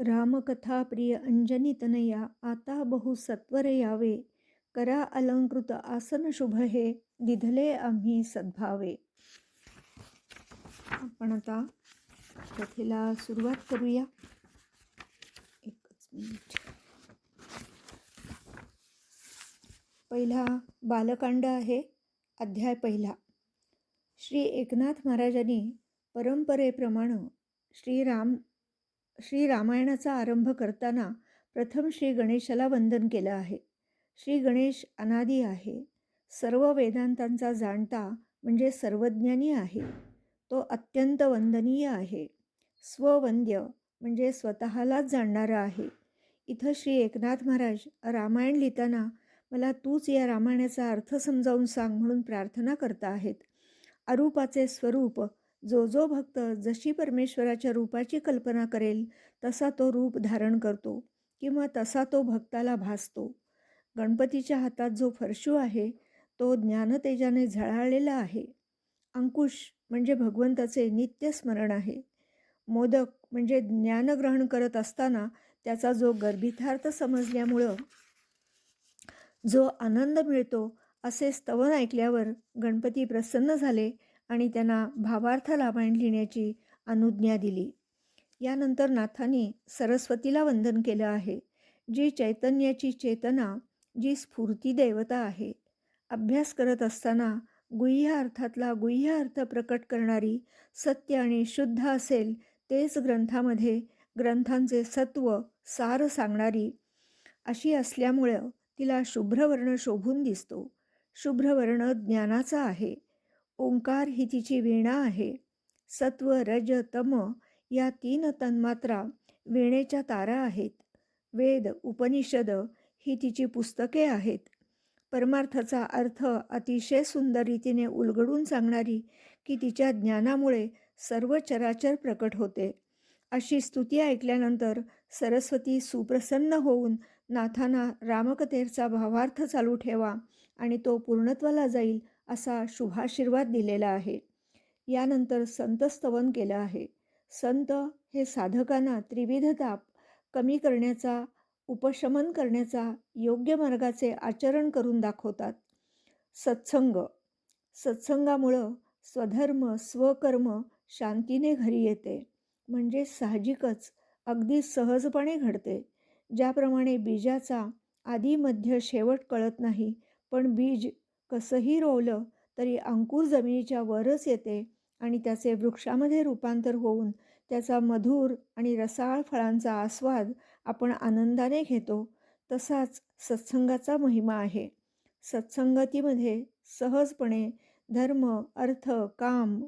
रामकथा प्रिय अंजनी तनया आता बहु सत्वर यावे. करा अलंकृत आसन शुभ हे दिधले आम्ही सद्भावे. आपण आता कथेला सुरुवात करूया. एकच मिनिट. पहिला बालकांड आहे अध्याय पहिला. श्री एकनाथ महाराजांनी परंपरेप्रमाणे श्रीराम श्री रामायणाचा आरंभ करताना प्रथम श्री गणेशाला वंदन केलं आहे. श्री गणेश अनादी आहे. सर्व वेदांतांचा जाणता म्हणजे सर्वज्ञानी आहे. तो अत्यंत वंदनीय आहे. स्ववंद्य म्हणजे स्वतःलाच जाणणारा आहे. इथं श्री एकनाथ महाराज रामायण लिहिताना मला तूच या रामायणाचा अर्थ समजावून सांग म्हणून प्रार्थना करता आहेत. अरूपाचे स्वरूप जो जो भक्त जशी परमेश्वराच्या रूपाची कल्पना करेल तसा तो रूप धारण करतो किंवा तसा तो भक्ताला भासतो. गणपतीच्या हातात जो फरशू आहे तो ज्ञानतेजाने झळाळलेला आहे. अंकुश म्हणजे भगवंताचे नित्य स्मरण आहे. मोदक म्हणजे ज्ञानग्रहण करत असताना त्याचा जो गर्भितार्थ समजल्यामुळं जो आनंद मिळतो असे स्तवन ऐकल्यावर गणपती प्रसन्न झाले आणि त्यांना भावार्थ रामायण लिहिण्याची अनुज्ञा दिली. यानंतर नाथाने सरस्वतीला वंदन केलं आहे जी चैतन्याची चेतना जी स्फूर्ती देवता आहे. अभ्यास करत असताना गुह्य अर्थातला गुह्य अर्थ प्रकट करणारी सत्य आणि शुद्ध असेल तेच ग्रंथामध्ये ग्रंथांचे सत्व सार सांगणारी अशी असल्यामुळं तिला शुभ्रवर्ण शोभून दिसतो. शुभ्रवर्ण ज्ञानाचा आहे. ओंकार ही तिची वीणा आहे. सत्व रज तम या तीन तन्मात्रा वीणेच्या तारा आहेत. वेद उपनिषद ही तिची पुस्तके आहेत. परमार्थाचा अर्थ अतिशय सुंदर रीतीने उलगडून सांगणारी की तिच्या ज्ञानामुळे सर्व चराचर प्रकट होते. अशी स्तुती ऐकल्यानंतर सरस्वती सुप्रसन्न होऊन नाथांना रामकथेचा भावार्थ चालू ठेवा आणि तो पूर्णत्वाला जाईल असा शुभाशीर्वाद दिलेला आहे. यानंतर संत स्तवन केलं आहे. संत हे साधकांना त्रिविध ताप कमी करण्याचा उपशमन करण्याचा योग्य मार्गाचे आचरण करून दाखवतात. सत्संग. सत्संगामुळं स्वधर्म स्वकर्म शांतीने घरी येते. म्हणजे साहजिकच अगदी सहजपणे घडते. ज्याप्रमाणे बीजाचा आधी मध्य शेवट कळत नाही पण बीज कसंही रोवलं तरी अंकुर जमिनीच्या वरच येते आणि त्याचे वृक्षामध्ये रूपांतर होऊन त्याचा मधुर आणि रसाळ फळांचा आस्वाद आपण आनंदाने घेतो. तसाच सत्संगाचा महिमा आहे. सत्संगतीमध्ये सहजपणे धर्म अर्थ काम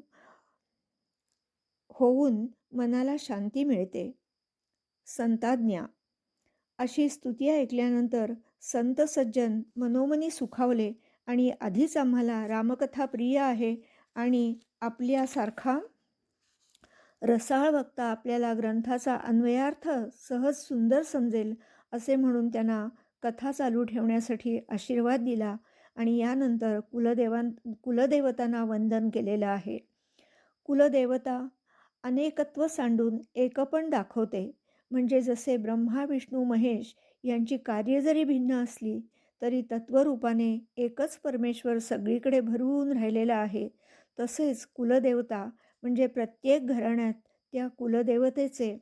होऊन मनाला शांती मिळते. संताज्ञा. अशी स्तुती ऐकल्यानंतर संत सज्जन मनोमनी सुखावले आणि आधीच आम्हाला रामकथा प्रिय आहे आणि आपल्यासारखा रसाळ वक्ता आपल्याला ग्रंथाचा अन्वयार्थ सहज सुंदर समजेल असे म्हणून त्यांना कथा चालू ठेवण्यासाठी आशीर्वाद दिला आणि यानंतर कुलदेवां कुलदेवतांना वंदन केलेलं आहे. कुलदेवता अनेकत्व सांडून एकपण दाखवते. म्हणजे जसे ब्रह्मा विष्णू महेश यांची कार्य जरी भिन्न असली तरी तत्वरूपाने एकच परमेश्वर सगळीकडे भरवून राहिलेला आहे. तसेच कुलदेवता म्हणजे प्रत्येक घराण्यात त्या कुलदेवतेचे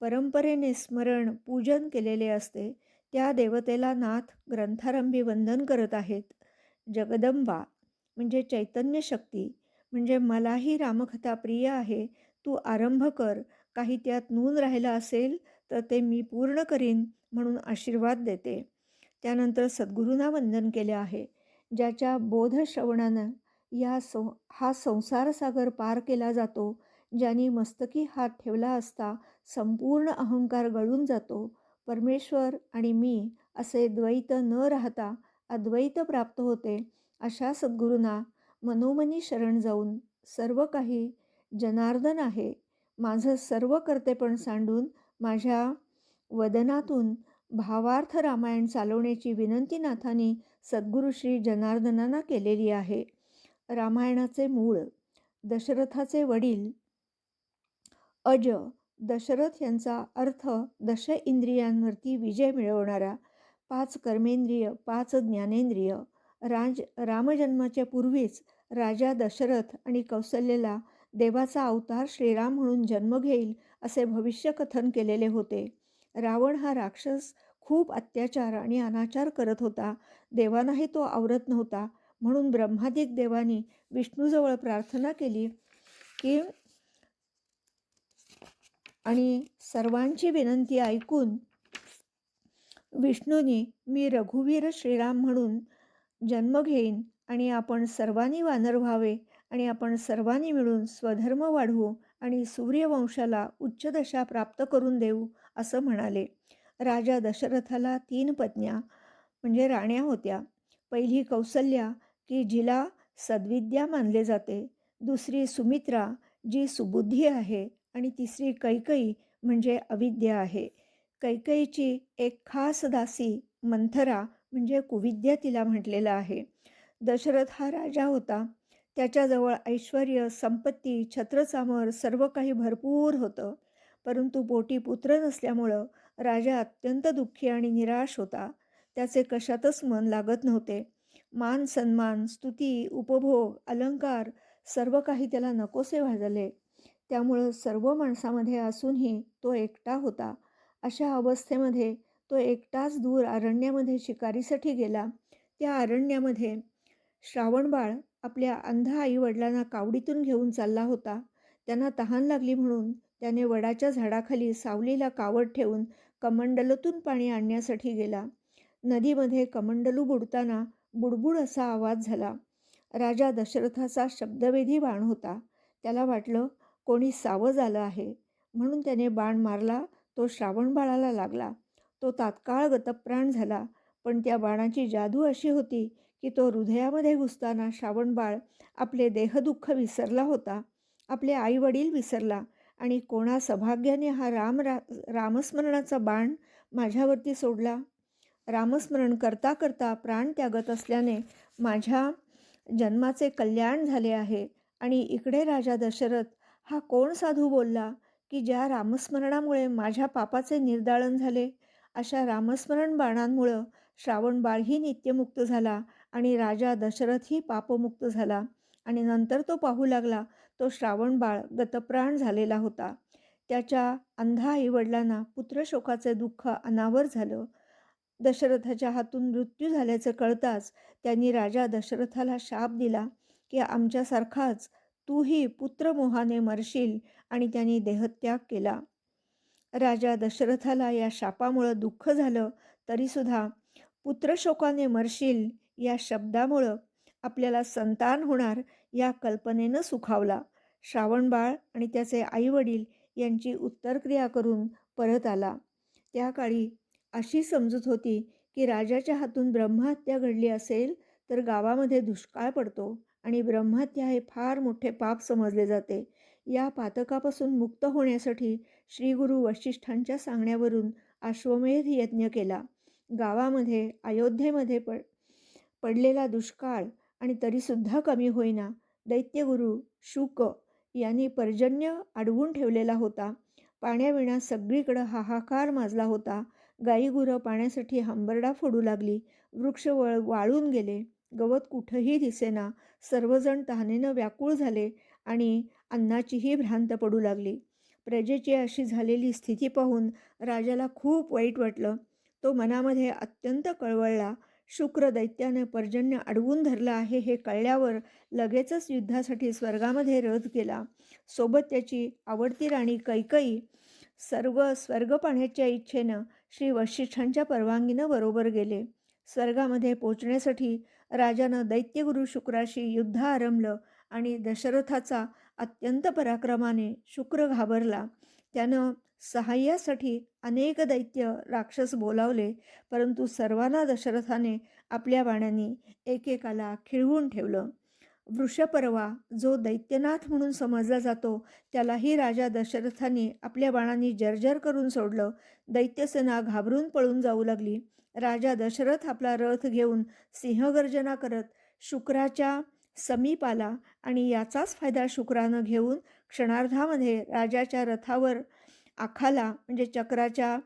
परंपरेने स्मरण पूजन केलेले असते. त्या देवतेला नाथ ग्रंथारंभी वंदन करत आहेत. जगदंबा म्हणजे चैतन्य शक्ती म्हणजे मलाही रामकथा प्रिय आहे. तू आरंभ कर. काही त्यात नून राहिला असेल तर ते मी पूर्ण करीन म्हणून आशीर्वाद देते. त्यानंतर सद्गुरूंना वंदन केले आहे ज्याच्या बोधश्रवणानं या सं हा संसारसागर पार केला जातो ज्यांनी मस्तकी हात ठेवला असता संपूर्ण अहंकार गळून जातो. परमेश्वर आणि मी असे द्वैत न राहता अद्वैत प्राप्त होते अशा सद्गुरूंना मनोमनी शरण जाऊन सर्व काही जनार्दन आहे. माझं सर्व कर्तेपण सांडून माझ्या वदनातून भावार्थ रामायण चालवण्याची विनंती नाथांनी सद्गुरू श्री जनार्दनांना केलेली आहे. रामायणाचे मूळ दशरथाचे वडील अज दशरथ यांचा अर्थ दश इंद्रियांवरती विजय मिळवणारा पाच कर्मेंद्रिय पाच ज्ञानेंद्रिय राज रामजन्माच्या पूर्वीच राजा दशरथ आणि कौशल्यला देवाचा अवतार श्रीराम म्हणून जन्म घेईल असे भविष्यकथन केलेले होते. रावण हा राक्षस खूप अत्याचार आणि अनाचार करत होता. देवानाही तो आवरत नव्हता. म्हणून ब्रह्मादिक देवानी विष्णूजवळ प्रार्थना केली की आणि सर्वांची विनंती ऐकून विष्णूनी मी रघुवीर श्रीराम म्हणून जन्म घेईन आणि आपण सर्वांनी वानर व्हावे आणि आपण सर्वांनी मिळून स्वधर्म वाढवू आणि सूर्यवंशाला उच्च दशा प्राप्त करून देऊ. असं म्हणाले. राजा दशरथाला तीन पत्न्या म्हणजे राण्या होत्या. पहिली कौसल्या की जिला सद्विद्या मानले जाते. दुसरी सुमित्रा जी सुबुद्धी आहे. आणि तिसरी कैकई म्हणजे अविद्या आहे. कैकईची एक खास दासी मंथरा म्हणजे कुविद्या तिला म्हटलेलं आहे. दशरथ हा राजा होता. त्याच्याजवळ ऐश्वर संपत्ती छत्रचामर सर्व काही भरपूर होतं. परंतु बोटी पुत्र नसल्यामुळं राजा अत्यंत दुःखी आणि निराश होता. त्याचे कशातच मन लागत नव्हते. मान सन्मान स्तुती उपभोग अलंकार सर्व काही त्याला नकोसे वाजले त्यामुळं सर्व माणसामध्ये असूनही तो एकटा होता. अशा अवस्थेमध्ये तो एकटाच दूर अरण्यामध्ये शिकारीसाठी गेला. त्या अरण्यामध्ये श्रावणबाळ आपल्या अंध आईवडिलांना कावडीतून घेऊन चालला होता. त्यांना तहान लागली म्हणून त्याने वडाच्या झाडाखाली सावलीला कावड ठेवून कमंडलूतून पाणी आणण्यासाठी गेला. नदीमध्ये कमंडलू बुडताना बुडबुड असा आवाज झाला. राजा दशरथाचा शब्दवेधी बाण होता. त्याला वाटलं कोणी सावज आलं आहे. म्हणून त्याने बाण मारला. तो श्रावणबाळाला लागला. तो तात्काळ गतप्राण झाला. पण त्या बाणाची जादू अशी होती की तो हृदयामध्ये घुसताना श्रावणबाळ आपले देहदुःख विसरला होता. आपले आईवडील विसरला. आणि कोणा सभाग्याने हा राम रा रामस्मरणाचा बाण माझ्यावरती सोडला. रामस्मरण करता करता प्राण त्यागत असल्याने माझ्या जन्माचे कल्याण झाले आहे आणि इकडे राजा दशरथ हा कोण साधू बोलला की ज्या रामस्मरणामुळे माझ्या पापाचे निर्दाळन झाले अशा रामस्मरण बाणांमुळं श्रावणबाळही नित्यमुक्त झाला आणि राजा दशरथही पापमुक्त झाला आणि नंतर तो पाहू लागला तो श्रावण बाळ गतप्राण झालेला होता. त्याच्या अंधा आईवडिलांना पुत्रशोकाचे दुःख अनावर झालं. दशरथाच्या हातून मृत्यू झाल्याचं कळताच त्यांनी राजा दशरथाला शाप दिला की आमच्यासारखाच तूही पुत्रमोहाने मरशील आणि त्यांनी देहत्याग केला. राजा दशरथाला या शापामुळं दुःख झालं तरीसुद्धा पुत्रशोकाने मरशील या शब्दामुळं आपल्याला संतान होणार या कल्पनेनं सुखावला. श्रावणबाळ आणि त्याचे आईवडील यांची उत्तरक्रिया करून परत आला. त्या काळी अशी समजूत होती की राजाच्या हातून ब्रह्महत्या घडली असेल तर गावामध्ये दुष्काळ पडतो आणि ब्रह्महत्या हे फार मोठे पाप समजले जाते. या पातकापासून मुक्त होण्यासाठी श्री गुरु वशिष्ठांच्या सांगण्यावरून अश्वमेध यज्ञ केला. गावामध्ये अयोध्येमध्ये पड पडलेला दुष्काळ आणि तरीसुद्धा कमी होईना दैत्यगुरु शुक यांनी पर्जन्य अडवून ठेवलेला होता. पाण्याविणा सगळीकडं हाहाकार माजला होता. गाईगुरं पाण्यासाठी हंबरडा फोडू लागली. वृक्ष वळ वाळून गेले. गवत कुठंही दिसेना. सर्वजण तहानेनं व्याकुळ झाले आणि अन्नाचीही भ्रांत पडू लागली. प्रजेची अशी झालेली स्थिती पाहून राजाला खूप वाईट वाटलं. तो मनामध्ये अत्यंत कळवळला. शुक्र दैत्यानं पर्जन्य अडवून धरलं आहे हे कळल्यावर लगेचच युद्धासाठी स्वर्गामध्ये रथ केला सोबत त्याची आवडती राणी कैकई सर्व स्वर्ग पाहण्याच्या इच्छेनं श्री वशिष्ठांच्या परवानगीनं बरोबर गेले. स्वर्गामध्ये पोचण्यासाठी राजानं दैत्यगुरु शुक्राशी युद्ध आरंभलं आणि दशरथाचा अत्यंत पराक्रमाने शुक्र घाबरला. त्यानं सहाय्यासाठी अनेक दैत्य राक्षस बोलावले परंतु सर्वांना दशरथाने आपल्या बाण्याने एकेकाला खिळवून ठेवलं. वृषपर्वा जो दैत्यनाथ म्हणून समजला जातो त्यालाही राजा दशरथाने आपल्या बाणांनी जर्जर करून सोडलं. दैत्यसेना घाबरून पळून जाऊ लागली. राजा दशरथ आपला रथ घेऊन सिंहगर्जना करत शुक्राच्या समीप आला आणि याचाच फायदा शुक्रानं घेऊन क्षणार्धामध्ये राजाच्या रथावर आखाला म्हणजे चक्राच्या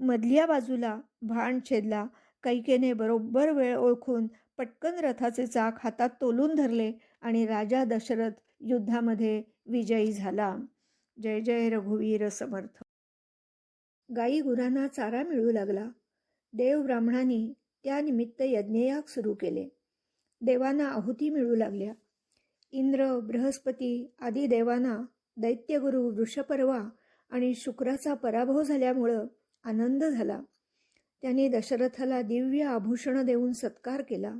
मधल्या बाजूला भाण छेदला. कैकेने बरोबर वेळ ओळखून पटकन रथाचे चाक हातात तोलून धरले आणि राजा दशरथ युद्धामध्ये विजयी झाला. जय जय रघुवीर समर्थ. गाई गुरांना चारा मिळू लागला. देव ब्राह्मणांनी त्यानिमित्त यज्ञयाग सुरू केले. देवांना आहुती मिळू लागल्या. इंद्र बृहस्पती आदी देवांना दैत्यगुरु वृषपर्वा आणि शुक्राचा पराभव झाल्यामुळं आनंद झाला. त्यांनी दशरथाला दिव्य आभूषण देऊन सत्कार केला.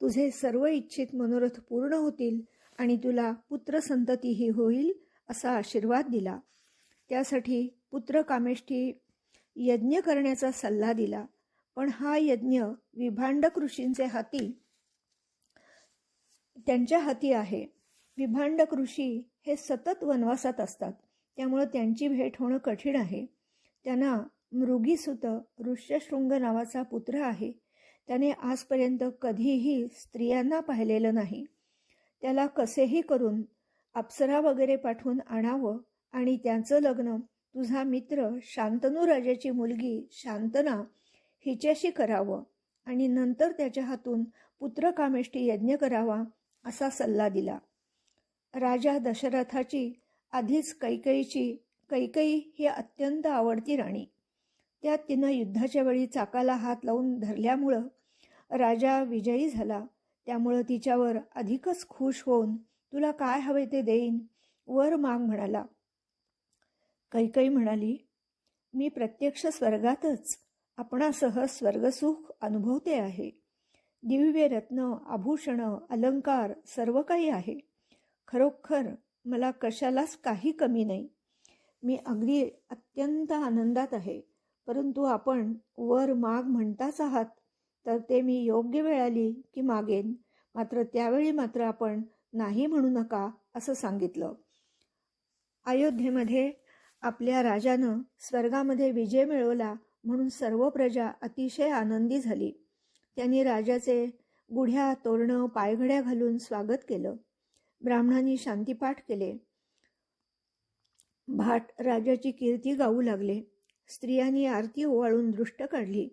तुझे सर्व इच्छित मनोरथ पूर्ण होतील आणि तुला पुत्र संततीही होईल असा आशीर्वाद दिला. त्यासाठी पुत्र कामेष्ठी यज्ञ करण्याचा सल्ला दिला. पण हा यज्ञ विभांडक ऋषींचे हाती त्यांच्या हाती आहे. विभांडक ऋषी हे सतत वनवासात असतात. त्यामुळं त्यांची भेट होणं कठीण आहे. त्यांना मृगीसुत ऋष्यशृंग नावाचा पुत्र आहे. त्याने आजपर्यंत कधीही स्त्रियांना पाहिलेलं नाही. त्याला कसेही करून अप्सरा वगैरे पाठवून आणावं आणि त्यांचं लग्न तुझा मित्र शांतनू राजाची मुलगी शांतना हिच्याशी करावं आणि नंतर त्याच्या हातून पुत्रकामेष्टी यज्ञ करावा असा सल्ला दिला. राजा दशरथाची आधीच कैकईची कैकई ही अत्यंत आवडती राणी. त्यात तिनं युद्धाच्या वेळी चाकाला हात लावून धरल्यामुळं राजा विजयी झाला. त्यामुळं तिच्यावर अधिकच खुश होऊन तुला काय हवे ते देईन वर माग म्हणाला. कैकई म्हणाली मी प्रत्यक्ष स्वर्गातच आपणासह स्वर्गसुख अनुभवते आहे. दिव्य रत्न आभूषणं अलंकार सर्व काही आहे. खरोखर मला कशालाच काही कमी नाही. मी अगदी अत्यंत आनंदात आहे. परंतु आपण वर माग म्हणताच आहात तर ते मी योग्य वेळ आली की मागेन. मात्र त्यावेळी मात्र आपण नाही म्हणू नका असं सांगितलं. अयोध्येमध्ये आपल्या राजानं स्वर्गामध्ये विजय मिळवला म्हणून सर्व प्रजा अतिशय आनंदी झाली. त्यांनी राजाचे गुढ्या तोरणं पायघड्या घालून स्वागत केलं. ब्राह्मणांनी शांतीपाठ केले. भाट राजाची कीर्ती गाऊ लागले. स्त्रियांनी आरती ओवाळून दृष्ट काढली.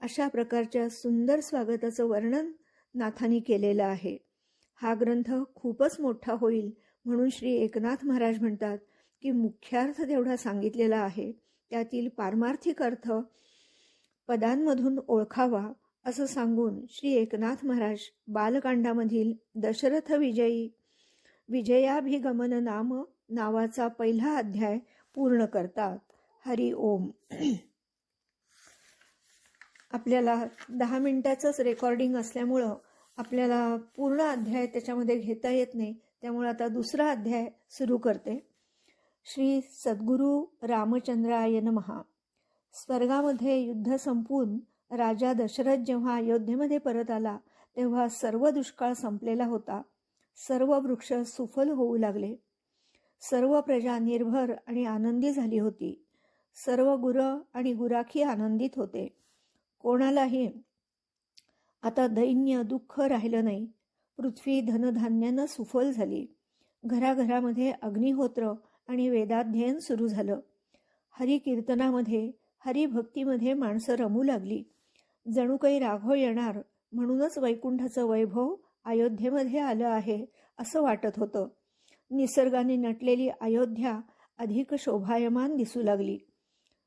अशा प्रकारच्या सुंदर स्वागताचं वर्णन नाथानी केलेलं आहे. हा ग्रंथ खूपच मोठा होईल म्हणून श्री एकनाथ महाराज म्हणतात की मुख्यार्थ तेवढा सांगितलेला आहे. त्यातील पारमार्थिक अर्थ पदांमधून ओळखावा. असं सांगून श्री एकनाथ महाराज बालकांडामधील दशरथ विजयी विजयाभिगमन नाम नावाचा पहिला अध्याय पूर्ण करतात. हरी ओम. आपल्याला दहा मिनिटाचंच रेकॉर्डिंग असल्यामुळं आपल्याला पूर्ण अध्याय त्याच्यामध्ये घेता येत नाही. त्यामुळे आता दुसरा अध्याय सुरू करते. श्री सद्गुरू रामचंद्रायन महा स्वर्गामध्ये युद्ध संपून राजा दशरथ जेव्हा अयोध्येमध्ये परत आला तेव्हा सर्व दुष्काळ संपलेला होता. सर्व वृक्ष सुफल होऊ लागले. सर्व प्रजा निर्भर आणि आनंदी झाली होती. सर्व गुरं आणि गुराखी आनंदित होते. कोणालाही आता दैन्य दुःख राहिलं नाही. पृथ्वी धनधान्यानं सुफल झाली. घराघरामध्ये अग्निहोत्र आणि वेदाध्ययन सुरू झालं. हरिकीर्तनामध्ये हरिभक्तीमध्ये माणसं रमू लागली. जणू काही राघव येणार म्हणूनच वैकुंठाचं वैभव अयोध्येमध्ये आलं आहे असं वाटत होतं. निसर्गाने नटलेली अयोध्या अधिक शोभायमान दिसू लागली.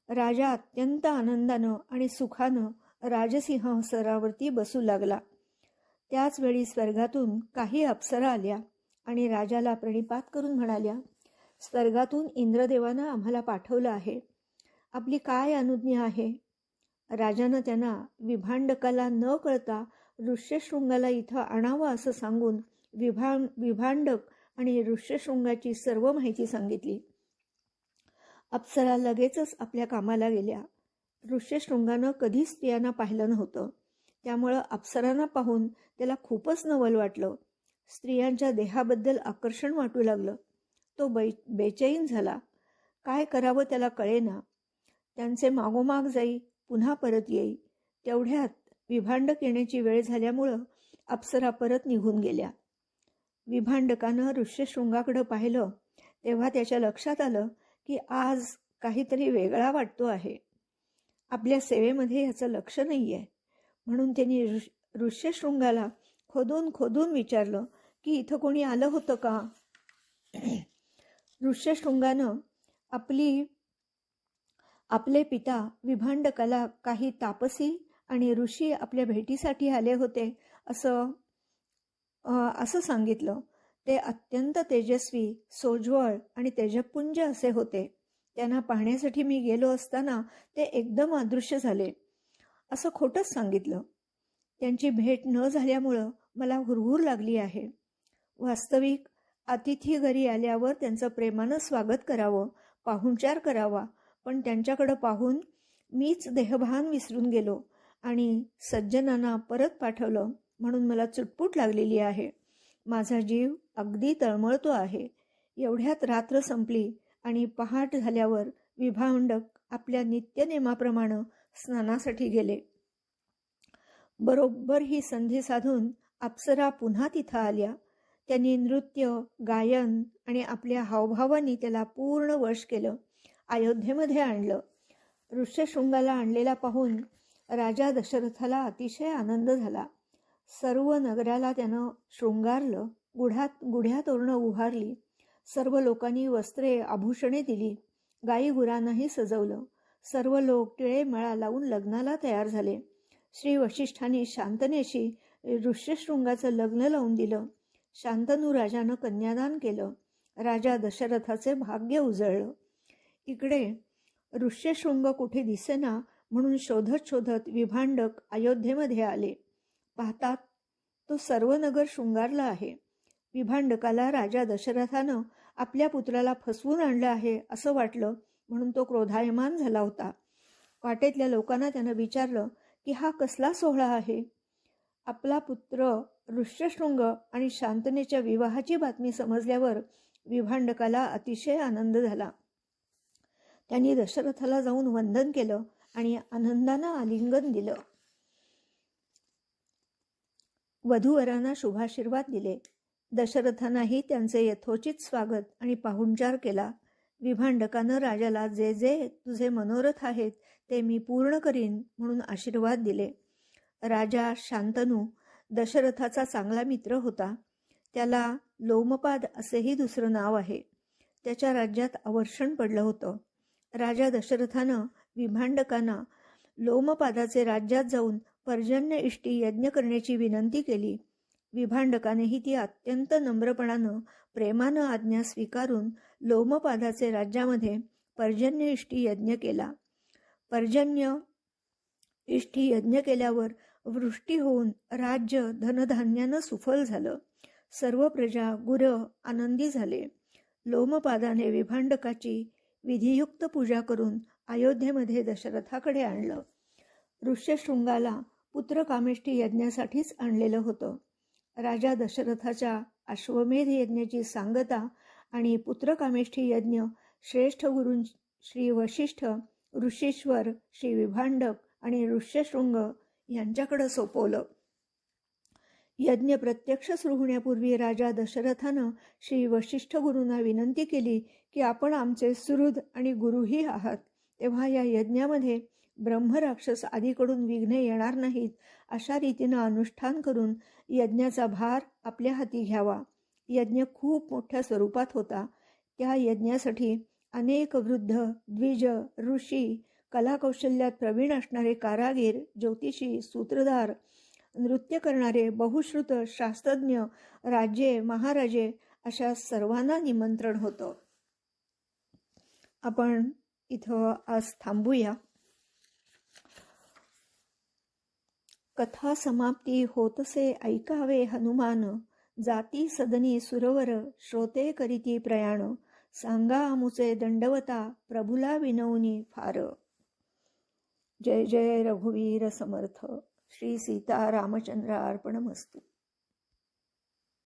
राजा अत्यंत आनंदानं आणि सुखानं राजसिंहसरावरती बसू लागला. त्याचवेळी स्वर्गातून काही अप्सरा आल्या आणि राजाला प्रणिपात करून म्हणाल्या स्वर्गातून इंद्रदेवानं आम्हाला पाठवलं आहे. आपली काय अनुज्ञा आहे? राजानं त्यांना विभांडकाला न कळता ऋष्यशृंगाला इथं आणावं असं सांगून विभा विभांडक आणि ऋष्यशृंगाची सर्व माहिती सांगितली. अप्सरा लगेचच आपल्या कामाला गेल्या. ऋष्यशृंगानं कधीच स्त्रियांना पाहिलं नव्हतं. त्यामुळं अप्सरांना पाहून त्याला खूपच नवल वाटलं. स्त्रियांच्या देहाबद्दल आकर्षण वाटू लागलं. तो बै बेचैन झाला. काय करावं त्याला कळेना. त्यांचे मागोमाग जाई पुन्हा परत येई. तेवढ्यात विभांडक येण्याची वेळ झाल्यामुळं अप्सरा परत निघून गेल्या. विभांडकानं ऋष्यशृंगाकडं पाहिलं तेव्हा त्याच्या लक्षात आलं की आज काहीतरी वेगळा वाटतो आहे. आपल्या सेवेमध्ये ह्याचं लक्ष नाही आहे म्हणून त्यांनी ऋष ऋष्यशृंगाला खोदून खोदून विचारलं की इथं कोणी आलं होतं का? ऋष्यशृंगानं आपली आपले पिता विभांडकाला काही तापसी आणि ऋषी आपल्या भेटीसाठी आले होते असं असं सांगितलं. ते अत्यंत तेजस्वी सोज्वळ आणि तेजपुंज असे होते. त्यांना पाहण्यासाठी मी गेलो असताना ते एकदम अदृश्य झाले. असं खोटंच सांगितलं. त्यांची भेट न झाल्यामुळं मला हुरहुर लागली आहे. वास्तविक अतिथी घरी आल्यावर त्यांचं प्रेमानं स्वागत करावं पाहुणचार करावा पण त्यांच्याकडं पाहून मीच देहभान विसरून गेलो आणि सज्जनांना परत पाठवलं म्हणून मला चुटपूट लागलेली आहे. माझा जीव अगदी तळमळतो आहे. एवढ्यात रात्र संपली आणि पहाट झाल्यावर विभांडक आपल्या नित्यनेमाप्रमाणे स्नानासाठी गेले. बरोबर ही संधी साधून अप्सरा पुन्हा तिथं आल्या. त्यांनी नृत्य गायन आणि आपल्या हावभावांनी त्याला पूर्ण वश केलं. अयोध्येमध्ये आणलं. ऋष्यशृंगाला आणलेला पाहून राजा दशरथाला अतिशय आनंद झाला. सर्व नगराला त्यानं शृंगारलं गुढ्यात गुढ्या तोरणं उभारली सर्व लोकांनी वस्त्रे आभूषणे दिली गाई गुरांनाही सजवलं सर्व लोक टिळे मळा लावून लग्नाला तयार झाले. श्री वशिष्ठांनी शांतनेशी ऋष्यशृंगाचं लग्न लावून दिलं. शांतनू राजानं कन्यादान केलं. राजा दशरथाचे भाग्य उजळलं. इकडे ऋष्यशृंग कुठे दिसेना म्हणून शोधत शोधत विभांडक अयोध्येमध्ये आले. पाहतात तो सर्व नगर शृंगारला आहे. विभांडकाला राजा दशरथानं आपल्या पुत्राला फसवून आणलं आहे असं वाटलं म्हणून तो क्रोधायमान झाला होता. वाटेतल्या लोकांना त्यानं विचारलं की हा कसला सोहळा आहे? आपला पुत्र ऋष्यशृंग आणि शांतनेच्या विवाहाची बातमी समजल्यावर विभांडकाला अतिशय आनंद झाला. त्यांनी दशरथाला जाऊन वंदन केलं आणि आनंदानं आलिंगन दिलं. वधूवरांना शुभाशीर्वाद दिले. दशरथांनाही त्यांचे यथोचित स्वागत आणि पाहुणचार केला. विभांडकानं राजाला जे जे तुझे मनोरथ आहेत ते मी पूर्ण करीन म्हणून आशीर्वाद दिले. राजा शांतनू दशरथाचा चांगला मित्र होता. त्याला लोमपाद असेही दुसरं नाव आहे. त्याच्या राज्यात आवर्षण पडलं होतं. राजा दशरथानं विभांडकांना लोमपादाचे राज्यात जाऊन पर्जन्य इष्टी यज्ञ करण्याची विनंती केली. विभांडकानेही ती अत्यंत नम्रपणानं प्रेमानं आज्ञा स्वीकारून लोमपादाचे राज्यामध्ये पर्जन्य इष्टी यज्ञ केला. पर्जन्य इष्टी यज्ञ केल्यावर वृष्टी होऊन राज्य धनधान्यानं सुफल झालं. सर्व प्रजा गुर आनंदी झाले. लोमपादाने विभांडकाची विधियुक्त पूजा करून अयोध्येमध्ये दशरथाकडे आणलं. ऋष्यशृंगाला पुत्रकामेष्टी यज्ञासाठीच आणलेलं होतं. राजा दशरथाच्या अश्वमेध यज्ञाची सांगता आणि पुत्रकामेष्ठी यज्ञ श्रेष्ठ गुरु श्री वशिष्ठ ऋषीश्वर श्री विभांडक आणि ऋष्यशृंग यांच्याकडं सोपवलं. यज्ञ प्रत्यक्ष सुरू होण्यापूर्वी राजा दशरथानं श्री वशिष्ठ गुरूंना विनंती केली की आपण आमचे सुहृद आणि गुरुही आहात तेव्हा या यज्ञामध्ये ब्रह्मराक्षस आदीकडून विघ्न येणार नाहीत अशा रीतीनं अनुष्ठान करून यज्ञाचा भार आपल्या हाती घ्यावा. यज्ञ खूप मोठ्या स्वरूपात होता. त्या यज्ञासाठी अनेक वृद्ध द्विज ऋषी कलाकौशल्यात प्रवीण असणारे कारागीर ज्योतिषी सूत्रधार नृत्य करणारे बहुश्रुत शास्त्रज्ञ राजे महाराजे अशा सर्वांना निमंत्रण होतं. आपण इथं आज थांबूया. कथा समाप्ती होतसे ऐकावे हनुमान जाती सदनी सुरवर श्रोते करीती प्रयाण सांगा आमुचे दंडवता प्रभुला विनवनी फार. जय जय रघुवीर समर्थ श्री सीता रामचंद्र अर्पणमस्तू